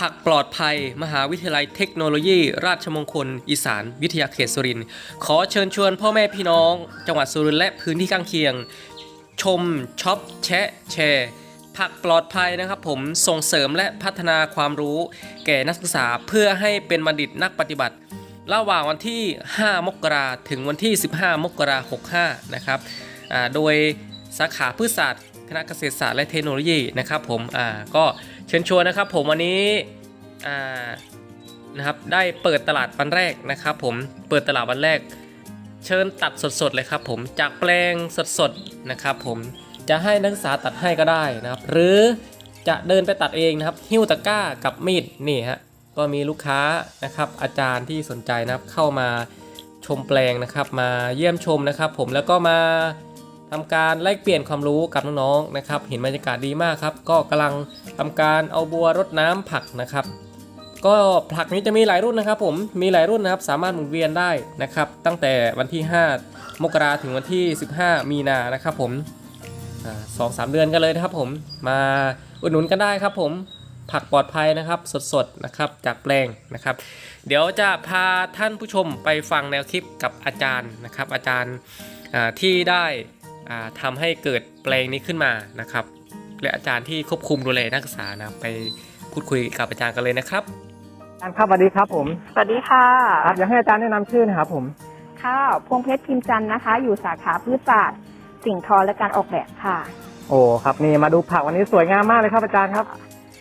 ผักปลอดภัย มหาวิทยาลัยเทคโนโลยี ราชมงคล อีสาน วิทยาเขตสุรินทร์ขอเชิญชวนพ่อแม่พี่น้อง จังหวัดสุรินทร์และพื้นที่ข้างเคียง ชมช็อปแชะแชร์ผักปลอดภัยนะครับผมส่งเสริมและพัฒนาความรู้ แก่นักศึกษาเพื่อให้เป็นบัณฑิตนักปฏิบัติ ระหว่างวันที่ 5 มกราถึงวันที่ 15 มกราคม65 นะครับโดยสาขาพืชศาสตร์ คณะเกษตรศาสตร์และเทคโนโลยีนะครับผมก็ เชิญชวนนะครับ ผมวันนี้นะครับได้เปิดตลาดวันแรกนะครับ ผมเปิดตลาดวันแรก เชิญตัดสดๆเลยครับ ผมจากแปลงสดๆนะครับ ผมจะให้นักศึกษาตัดให้ก็ได้นะครับ หรือจะเดินไปตัดเองนะครับ หิ้วตะกร้ากับมีดนี่ฮะก็มีลูกค้านะครับ อาจารย์ที่สนใจนะครับเข้ามาชมแปลงนะครับ มาเยี่ยมชมนะครับ ผมแล้วก็มา ทำการแลกเปลี่ยนความรู้กับน้องๆนะครับ เห็นบรรยากาศดีมากครับ ก็กำลังทำการเอาบัวรดน้ำผักนะครับ ก็ผักนี้จะมีหลายรุ่นนะครับ ผมมีหลายรุ่นนะครับ สามารถหมุนเวียนได้นะครับ ตั้งแต่วันที่ 5 มกราถึงวันที่ 15 มีนานะครับ ผมสองสามเดือนกันเลยนะครับ ผมมาอุดหนุนกันได้ครับ ผมผักปลอดภัยนะครับสดๆนะครับจากแปลงนะครับ เดี๋ยวจะพาท่านผู้ชมไปฟังแนวคิดกับอาจารย์นะครับ อาจารย์ที่ได้ อ่าทำให้เกิดแปลงนี้ขึ้นมานะครับ และอาจารย์ที่ควบคุมดูแลนักศึกษานะครับไปพูดคุยกับอาจารย์กันเลยนะครับอาจารย์ครับสวัสดีครับผมสวัสดีค่ะครับอยากให้อาจารย์แนะนำชื่อนะครับผมค่ะพวงเพชรพิมพ์จันทร์นะคะ อยู่สาขาพืชศาสตร์สิ่งทอและการออกแบบค่ะ โอ้ครับนี่มาดูผักวันนี้สวยงามมากเลยครับอาจารย์ครับ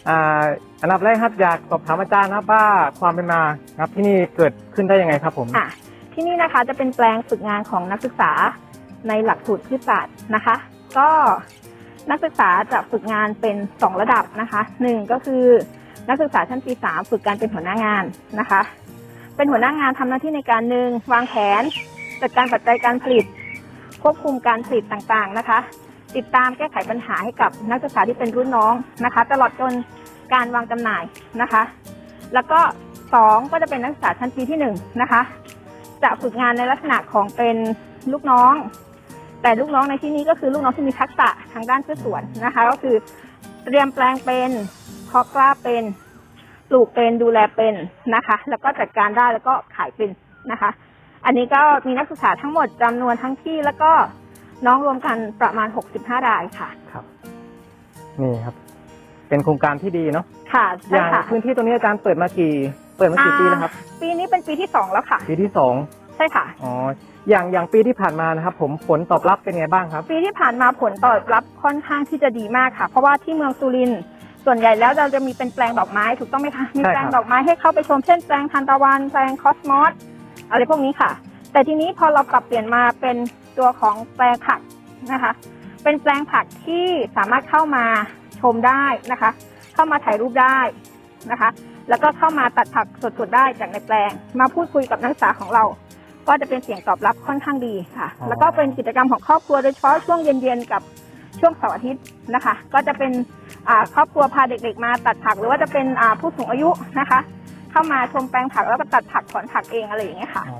อ่าอันดับแรกครับอยากสอบถามอาจารย์ครับว่าความเป็นมาครับที่นี่เกิดขึ้นได้ยังไงครับผมอะที่นี่นะคะจะเป็นแปลงฝึกงานของนักศึกษา ในหลักสูตรพืชศาสตร์นะคะ ก็นักศึกษาจะฝึกงานเป็น 2 ระดับนะคะหนึ่งก็คือนักศึกษาชั้นปีสามฝึกการเป็นหัวหน้างานนะคะ เป็นหัวหน้างานทำหน้าที่ในการหนึ่งวางแผนจัดการปัจจัยการผลิต ควบคุมการผลิตต่างๆนะคะ ติดตามแก้ไขปัญหาให้กับนักศึกษาที่เป็นรุ่นน้องนะคะ ตลอดจนการวางจำหน่ายนะคะ แล้วก็สองก็จะเป็นนักศึกษาชั้นปีที่หนึ่งนะคะ จะฝึกงานในลักษณะของเป็นลูกน้อง แต่ลูกน้องในที่นี้ก็คือลูกน้องที่มีทักษะทางด้านพืชสวนนะคะ ก็คือเตรียมแปลงเป็นเพาะกล้าเป็นปลูกเป็นดูแลเป็นนะคะ แล้วก็จัดการได้แล้วก็ขายเป็นนะคะ อันนี้ก็มีนักศึกษาทั้งหมดจำนวนทั้งที่แล้วก็น้องรวมกันประมาณ 65 รายค่ะครับ นี่ครับ เป็นโครงการที่ดีเนาะค่ะอใช่ย่างค่ะพื้นที่ตรงนี้อาจารย์เปิดมากี่ เปิดมากี่ปีแล้วครับอ่าปีนี้เป็นปีที่สองแล้วค่ะ ปีที่สอง ใช่ค่ะ อ๋อ อย่างอย่างปีที่ผ่านมานะครับผมผลตอบรับเป็นไงบ้างครับ ปีที่ผ่านมาผลตอบรับค่อนข้างที่จะดีมากค่ะ เพราะว่าที่เมืองสุรินทร์ส่วนใหญ่แล้วเราจะมีเป็นแปลงดอกไม้ถูกต้องไหมคะมีใช่ครับแปลงดอกไม้ให้เข้าไปชมเช่นแปลงทานตะวันแปลงคอสมอสอะไรพวกนี้ค่ะ แต่ทีนี้พอเราปรับเปลี่ยนมาเป็นตัวของแปลงผักนะคะ เป็นแปลงผักที่สามารถเข้ามาชมได้นะคะ เข้ามาถ่ายรูปได้นะคะ แล้วก็เข้ามาตัดผักสดๆได้จากในแปลง มาพูดคุยกับนักศึกษาของเรา ก็จะเป็นเสียงตอบรับค่อนข้างดีค่ะ อ๋อ แล้วก็เป็นกิจกรรมของครอบครัวโดยเฉพาะช่วงเย็นๆกับช่วงเสาร์อาทิตย์นะคะ ก็จะเป็นอ่าครอบครัวพาเด็กๆมาตัดผัก หรือว่าจะเป็นอ่าผู้สูงอายุนะคะ เข้ามาชมแปลงผักแล้วก็ตัดผักถอนผักเองอะไรอย่างเงี้ยค่ะ อ๋อ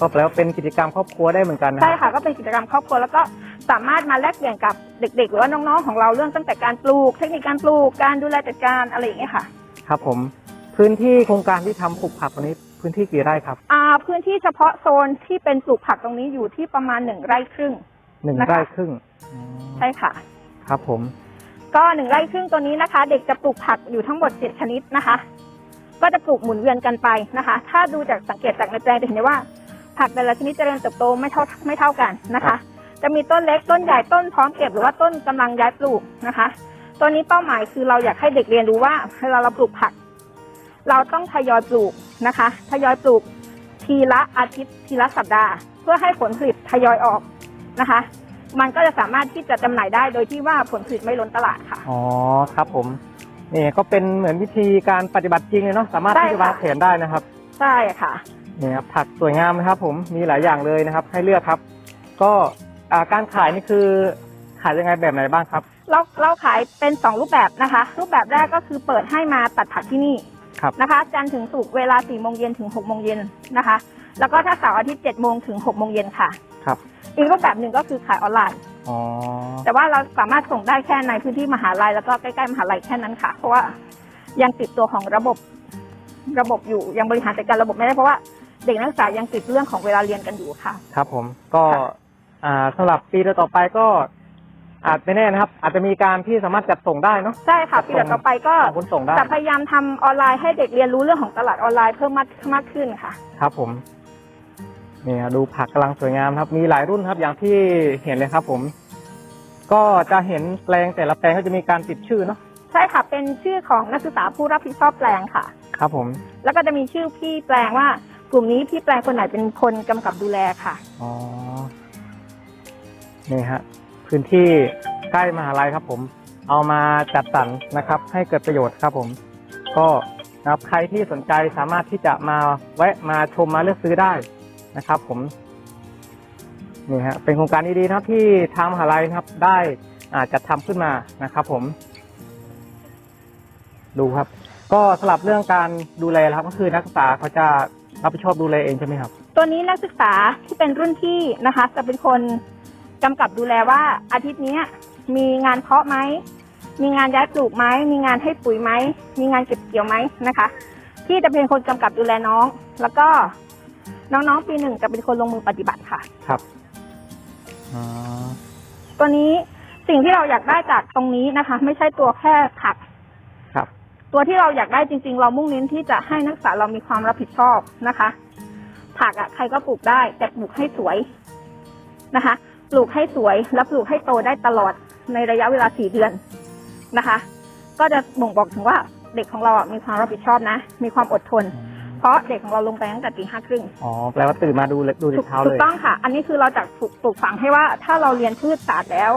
ก็แปลว่าเป็นกิจกรรมครอบครัวได้เหมือนกันนะใช่ค่ะก็เป็นกิจกรรมครอบครัวแล้วก็สามารถมาแลกเปลี่ยนกับเด็ก ๆ หรือว่าน้องๆของเราเรื่องตั้งแต่การปลูก เทคนิคการปลูกการดูแลจัดการอะไรอย่างเงี้ยค่ะ ครับผม พื้นที่โครงการที่ทำปลูกผักวันนี้พื้นที่กี่ไร่ครับอ่าพื้นที่เฉพาะโซนที่เป็นปลูกผักตรงนี้อยู่ที่ประมาณหนึ่งไร่ครึ่ง หนึ่งนะคะ ไร่ครึ่งอ๋อใช่ค่ะ ครับ ผมก็หนึ่งไร่ครึ่งตัวนี้นะคะ เด็กจะปลูกผักอยู่ทั้งหมดเจ็ดชนิดนะคะ ก็จะปลูกหมุนเวียนกันไปนะคะ ถ้าดูจากสังเกตจากในแปลงจะเห็นได้ว่า ผักแต่ละชนิดเจริญเติบโตไม่เท่าไม่เท่ากันนะคะ จะมีต้นเล็กต้นใหญ่ต้นพร้อมเก็บหรือว่าต้นกำลังย้ายปลูกนะคะ ตัวนี้เป้าหมายคือเราอยากให้เด็กเรียนรู้ว่าเวลาเราปลูกผัก เราต้องทยอยปลูกนะคะ ทยอยปลูกทีละอาทิตย์ทีละสัปดาห์ เพื่อให้ผลผลิตทยอยออกนะคะ มันก็จะสามารถที่จะจำหน่ายได้โดยที่ว่าผลผลิตไม่ล้นตลาดค่ะ อ๋อครับผมนี่ก็เป็นเหมือนวิธีการปฏิบัติจริงเลยเนาะสามารถใช่ที่จะค่ะวางแผนได้นะครับ ใช่ค่ะนี่ครับผักสวยงามนะครับ ผมมีหลายอย่างเลยนะครับ ให้เลือกครับ ก็อ่าการขายนี่คือขายยังไงแบบไหนบ้างครับ เราเราขายเป็นสองรูปแบบนะคะ รูปแบบแรกก็คือเปิดให้มาตัดผักที่นี่ ครับนะคะ จันทร์ถึงศุกร์เวลา4โมงเย็นถึง6โมงเย็นนะคะ แล้วก็ถ้าเสาร์อาทิตย์7โมงถึง6โมงเย็นค่ะครับอีกรูปแบบหนึ่งก็คือขายออนไลน์อ๋อแต่ว่าเราสามารถส่งได้แค่ในพื้นที่มหาลัยแล้วก็ใกล้ๆมหาลัยแค่นั้นค่ะ เพราะว่ายังติดตัวของระบบระบบอยู่ยังบริหารจัดการระบบไม่ได้เพราะว่าเด็กนักศึกษายังติดเรื่องของเวลาเรียนกันอยู่ค่ะ ครับผมก็ค่ะอ่าสำหรับปีต่อๆไปก็ อาจไม่แน่นะครับ อาจจะมีการที่สามารถจัดส่งได้เนาะ ใช่ค่ะปีต่อๆไปก็ขนส่งได้ จะพยายามทำออนไลน์ให้เด็กเรียนรู้เรื่องของตลาดออนไลน์เพิ่มมากมากขึ้นค่ะ ครับผมนี่ครับดูผักกำลังสวยงามครับ มีหลายรุ่นครับอย่างที่เห็นเลยครับผม ก็จะเห็นแปลงแต่ละแปลงก็จะมีการติดชื่อเนาะใช่ค่ะเป็นชื่อของนักศึกษาผู้รับผิดชอบแปลงค่ะ ครับผมแล้วก็จะมีชื่อพี่แปลงว่ากลุ่มนี้พี่แปลงคนไหนเป็นคนกำกับดูแลค่ะ อ๋อนี่ฮะ พื้นที่ใกล้มหาลัยครับ ผม เอามาจัดสรรนะครับ ให้เกิดประโยชน์ครับ ผม ก็นะครับใครที่สนใจสามารถที่จะมาแวะมาชมมาเลือกซื้อได้นะครับ ผมนี่ฮะเป็นโครงการดีๆนะครับที่ทางมหาลัยนะครับได้อาจัดทำขึ้นมานะครับ ผม ดูครับ ก็สลับเรื่องการดูแลครับก็คือนักศึกษาเขาจะรับผิดชอบดูแลเองใช่ไหมครับ ตัวนี้นักศึกษาที่เป็นรุ่นพี่นะคะ จะเป็นคน กำกับดูแลว่าอาทิตย์เนี้ยมีงานเพาะไหม มีงานย้ายปลูกไหม มีงานให้ปุ๋ยไหม มีงานเก็บเกี่ยวไหมนะคะ ที่จะเป็นคนกำกับดูแลน้อง แล้วก็น้องๆปีหนึ่งจะเป็นคนลงมือปฏิบัติค่ะ ครับอ๋อตัวนี้สิ่งที่เราอยากได้จากตรงนี้นะคะ ไม่ใช่ตัวแค่ผัก ครับ ตัวที่เราอยากได้จริง ๆ เรามุ่งเน้นที่จะให้นักศึกษาเรามีความรับผิดชอบนะคะ ผักอะใครก็ปลูกได้แต่ปลูกให้สวยนะคะ ปลูกให้สวยและปลูกให้โตได้ตลอดในระยะเวลาสี่เดือนนะคะ ก็จะบ่งบอกถึงว่าเด็กของเราอะมีความรับผิดชอบนะ มีความอดทน เพราะเด็กของเราลงไปตั้งแต่ตีห้าครึ่งอ๋อแปลว่าตื่นมาดูเลยดูในถูกเช้าถูเลกยต้องค่ะ อันนี้คือเราจะปลูกปลูกฝังให้ว่าถ้าเราเรียนพืชศาสตร์แล้ว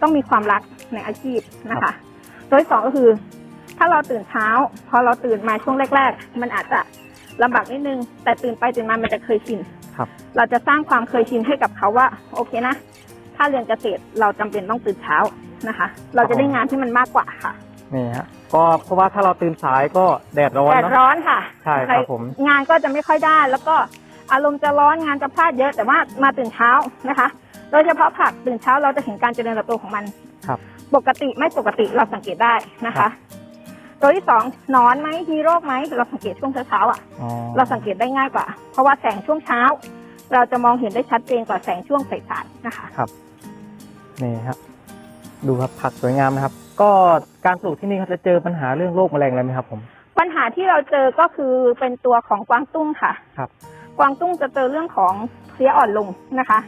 ต้องมีความรักในอาชีพนะคะโดยสองก็คือ ถ้าเราตื่นเช้า พอเราตื่นมาช่วงแรก ๆ มันอาจจะลำบากนิดนึง แต่ตื่นไปตื่นมามันจะเคยชินครับ เราจะสร้างความเคยชินให้กับเขาว่า โอเคนะ ถ้าเรียนเกษตรเราจำเป็นต้องตื่นเช้านะคะ เราจะได้งานที่มันมากกว่าค่ะนี่ฮะก็เพราะว่าถ้าเราตื่นสายก็แดดร้อนแดดเนาะร้อนค่ะใช่ครับผมงานก็จะไม่ค่อยได้ แล้วก็อารมณ์จะร้อนงานจะพลาดเยอะแต่ว่ามาตื่นเช้านะคะ โดยเฉพาะผักตื่นเช้าเราจะเห็นการเจริญเติบโตของมันครับ ปกติไม่ปกติเราสังเกตได้นะครัคะบ ตัวที่สองหนอนไหมมีโรคไหมเราสังเกตช่วงเช้าๆอะ อ๋อเราสังเกตได้ง่ายกว่า เพราะว่าแสงช่วงเช้า เราจะมองเห็นได้ชัดเจนกว่าแสงช่วงสายๆนะคะ นี่ครับดูครับผักสวยงามนะครับ ก็การปลูกที่นี่เขาจะเจอปัญหาเรื่องโรคแมลงอะไรไหมครับผม ปัญหาที่เราเจอก็คือเป็นตัวของกวางตุ้งค่ะครับ กวางตุ้งจะเจอเรื่องของเพลี้ยอ่อนลงนะคะ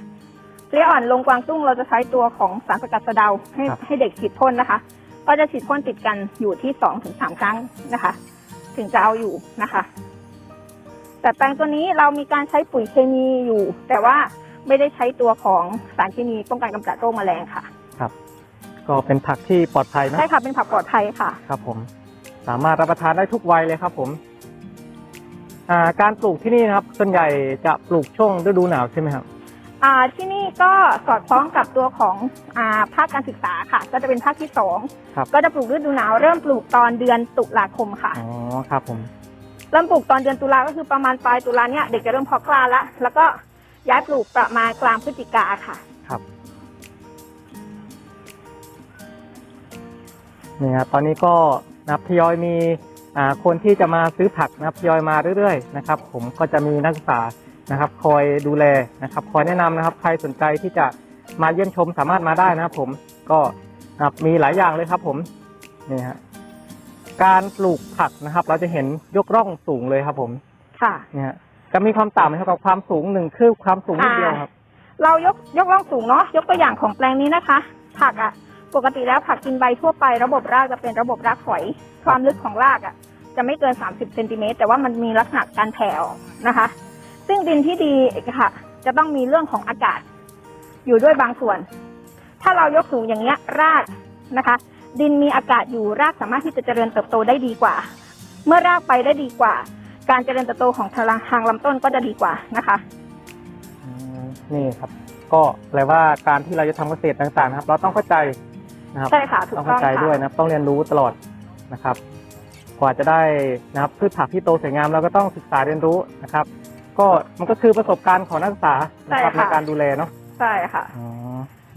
เพลี้ยอ่อนลงกวางตุ้งเราจะใช้ตัวของสารสกัดสะเดาให้ครับ ให้เด็กฉีดพ่นนะคะ ก็จะฉีดพ่นติดกันอยู่ที่สองถึงสามครั้งนะคะ ถึงจะเอาอยู่นะคะ แต่แปลงตัวนี้เรามีการใช้ปุ๋ยเคมีอยู่ แต่ว่าไม่ได้ใช้ตัวของสารเคมีป้องกันกำจัดโรคแมลงค่ะก็เป็นผักที่ปลอดภัยนะใช่ค่ะเป็นผักปลอดภัยค่ะ ครับ ผม สามารถรับประทานได้ทุกวัยเลยครับ ผมอ่าการปลูกที่นี่นะครับ ส่วนใหญ่จะปลูกช่วงฤดูหนาวใช่ไหมครับอ่า ที่นี่ก็สอดคล้องกับตัวของอ่าภาคการศึกษาค่ะ ก็จะเป็นภาคที่สองครับ ก็จะปลูกฤดูหนาวเริ่มปลูกตอนเดือนตุลาคมค่ะ อ๋อครับผมเริ่มปลูกตอนเดือนตุลาก็คือประมาณปลายตุลาเนี่ยเด็กจะเริ่มเพาะกล้าละแล้วก็ย้ายปลูกประมาณกลางพฤศจิกาค่ะครับนี่ครับตอนนี้ก็นะครับทยอยมีอ่าคนที่จะมาซื้อผักนะครับทยอยมาเรื่อยๆนะครับ ผมก็จะมีนักศึกษา นะครับ คอยดูแลนะครับ คอยแนะนำนะครับ ใครสนใจที่จะมาเยี่ยมชมสามารถมาได้นะครับ ผมก็นะครับมีหลายอย่างเลยครับ ผมนี่ฮะการปลูกผักนะครับ เราจะเห็นยกร่องสูงเลยครับ ผม ค่ะเนี่ยฮะจะมีความต่างเท่ากับความสูงหนึ่งคืบความสูงนิดเดียวครับ เรายกยกร่องสูงเนาะยกตัวอย่างของแปลงนี้นะคะ ผักอะ่ะ ปกติแล้วผักกินใบทั่วไประบบรากจะเป็นระบบรากฝอยความลึกของรากอะ่ะ จะไม่เกิน30เซนติเมตรแต่ว่ามันมีลักษณะการแผ่ออกนะคะ ซึ่งดินที่ดีค่ะ จะต้องมีเรื่องของอากาศ อยู่ด้วยบางส่วน ถ้าเรายกสูงอย่างเงี้ยรากนะคะ ดินมีอากาศอยู่รากสามารถที่จะเจริญเติบโตได้ดีกว่า เมื่อรากไปได้ดีกว่า การเจริญเติบโตของทางทางลำต้นก็จะดีกว่านะคะอืมนี่ครับ ก็แปลว่าการที่เราจะทำเกษตรต่างๆนะครับ เราต้องเข้าใจนะครับใช่ค่ะถูกต้องต้เข้าองใจค่ะ ด้วยนะครับต้องเรียนรู้ตลอดนะครับ กว่าจะได้นะครับพืชผักที่โตสวยงามเราก็ต้องศึกษาเรียนรู้นะครับ ก็มันก็คือประสบการณ์ของนักศึกษานะครับในการดูแลเนาะใช่ค่ะ อ๋อ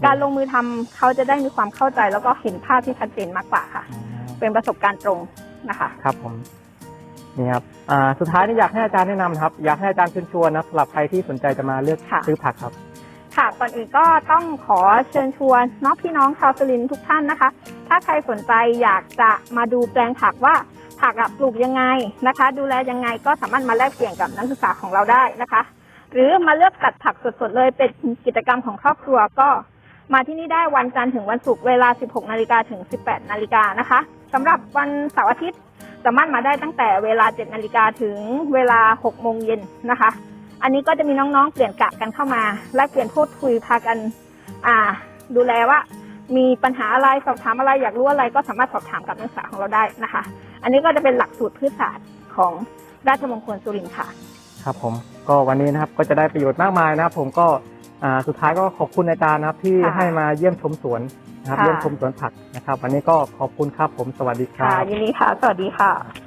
การลงมือทำเขาจะได้มีความเข้าใจแล้วก็เห็นภาพที่ชัดเจนมากกว่าค่ะอ๋อเป็นประสบการณ์ตรงนะคะ ครับผมนี่ครับอ่าสุดท้ายนี่อยากให้อาจารย์แนะนำครับ อยากให้อาจารย์เชิญชวนนะสำหรับใครที่สนใจจะมาเลือกค่ะ ซื้อผักครับ ค่ะก่อนอื่นก็ต้องขอเชิญชวนน้องพี่น้องชาวสุรินทร์ทุกท่านนะคะ ถ้าใครสนใจอยากจะมาดูแปลงผักว่า ผักอะปลูกยังไงนะคะ ดูแลยังไงก็สามารถมาแลกเปลี่ยนกับนักศึกษาของเราได้นะคะ หรือมาเลือกตัดผักสดๆเลยเป็นกิจกรรมของครอบครัวก็ มาที่นี่ได้วันจันทร์ถึงวันศุกร์เวลา 16 นาฬิกาถึง 18 นาฬิกานะคะสำหรับวันเสาร์อาทิตย์สามารถมาได้ตั้งแต่เวลา 7 นาฬิกาถึงเวลา 6 โมงเย็นนะคะ อันนี้ก็จะมีน้องๆ เปลี่ยนกะกันเข้ามา และเปลี่ยนพูดคุยพากัน อ่า ดูแลว่า มีปัญหาอะไรสอบถามอะไรอยากรู้อะไรก็สามารถสอบถามกับนักศึกษาของเราได้นะคะ อันนี้ก็จะเป็นหลักสูตรพืชศาสตร์ของราชมงคลสุรินทร์ค่ะ ครับผมก็วันนี้นะครับก็จะได้ประโยชน์มากมายนะครับ ผมก็อ่าสุดท้ายก็ขอบคุณอาจารย์นะครับที่ค่ะให้มาเยี่ยมชมสวนนะครับค่ะ เยี่ยมชมสวนผักนะครับ วันนี้ก็ขอบคุณครับผมสวัสดีครัค่ะบ ยินดีค่ะ สวัสดีค่ะ